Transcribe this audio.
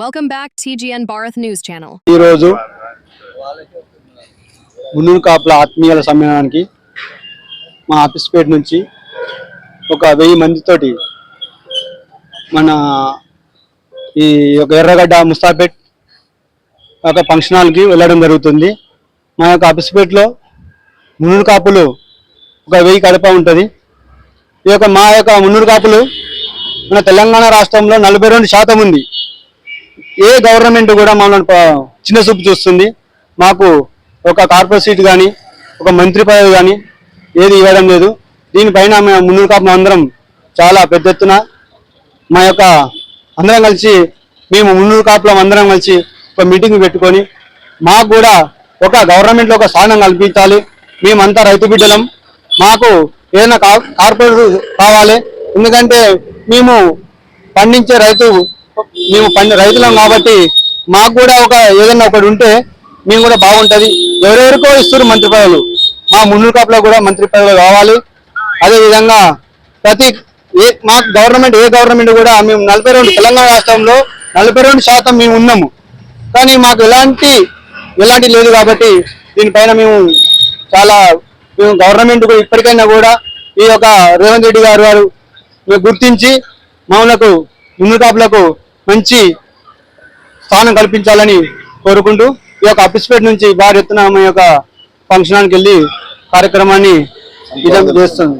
Welcome back TGN Bharat news channel ఈరోజు గున్నూరు కాపుల ఆత్మీయుల సమ్మేళనానికి మా ఆఫీస్పేట నుంచి ఒక వెయ్యి మందితోటి మన ఈ యొక్క ఎర్రగడ్డ ముస్తాపేట్ ఒక ఫంక్షన్ హాల్కి వెళ్ళడం జరుగుతుంది. మా యొక్క ఆఫీస్పేటలో మున్నూరు కాపులు ఒక వెయ్యి కడప ఉంటుంది. ఈ యొక్క మా యొక్క మున్నూరు కాపులు మన తెలంగాణ రాష్ట్రంలో నలభై రెండు శాతం ఉంది. ఏ గవర్నమెంట్ కూడా మమ్మల్ని చిన్న చూపు చూస్తుంది. మాకు ఒక కార్పొరేట్ సీట్ కానీ ఒక మంత్రి పదవి కానీ ఏది ఇవ్వడం లేదు. దీనిపైన మేము ముందు కాపు అందరం చాలా పెద్ద ఎత్తున మా యొక్క అందరం కలిసి మేము మున్నూరు కాపులం అందరం కలిసి ఒక మీటింగ్ పెట్టుకొని మాకు కూడా ఒక గవర్నమెంట్లో ఒక స్థానం కల్పించాలి. మేమంతా రైతు బిడ్డలం. మాకు ఏదైనా కార్పొరేట్ కావాలి. ఎందుకంటే మేము పండించే రైతు మేము పండి రైతులం కాబట్టి మాకు కూడా ఒక ఏదైనా ఒకటి ఉంటే మేము కూడా బాగుంటుంది. ఎవరెవరికో ఇస్తారు మంత్రి పదవులు. మా మున్నూరు కాపులో కూడా మంత్రి పదవులు కావాలి అదేవిధంగా ప్రతి ఏ మా గవర్నమెంట్ ఏ గవర్నమెంట్ కూడా మేము నలభై రెండు తెలంగాణ రాష్ట్రంలో నలభై రెండు శాతం మేము ఉన్నాము. కానీ మాకు ఎలాంటి ఎలాంటి లేదు కాబట్టి దీనిపైన మేము చాలా మేము గవర్నమెంట్ ఇప్పటికైనా కూడా ఈ యొక్క రేవంత్ రెడ్డి గారు వారు గుర్తించి మామూలకు ముందు కాపులకు మంచి స్థానం కల్పించాలని కోరుకుంటూ ఈ యొక్క అప్పిస్పేట నుంచి భారీ ఎత్తున మా యొక్క ఫంక్షన్ హాల్కి వెళ్ళి కార్యక్రమాన్ని ఇదం చేస్తుంది.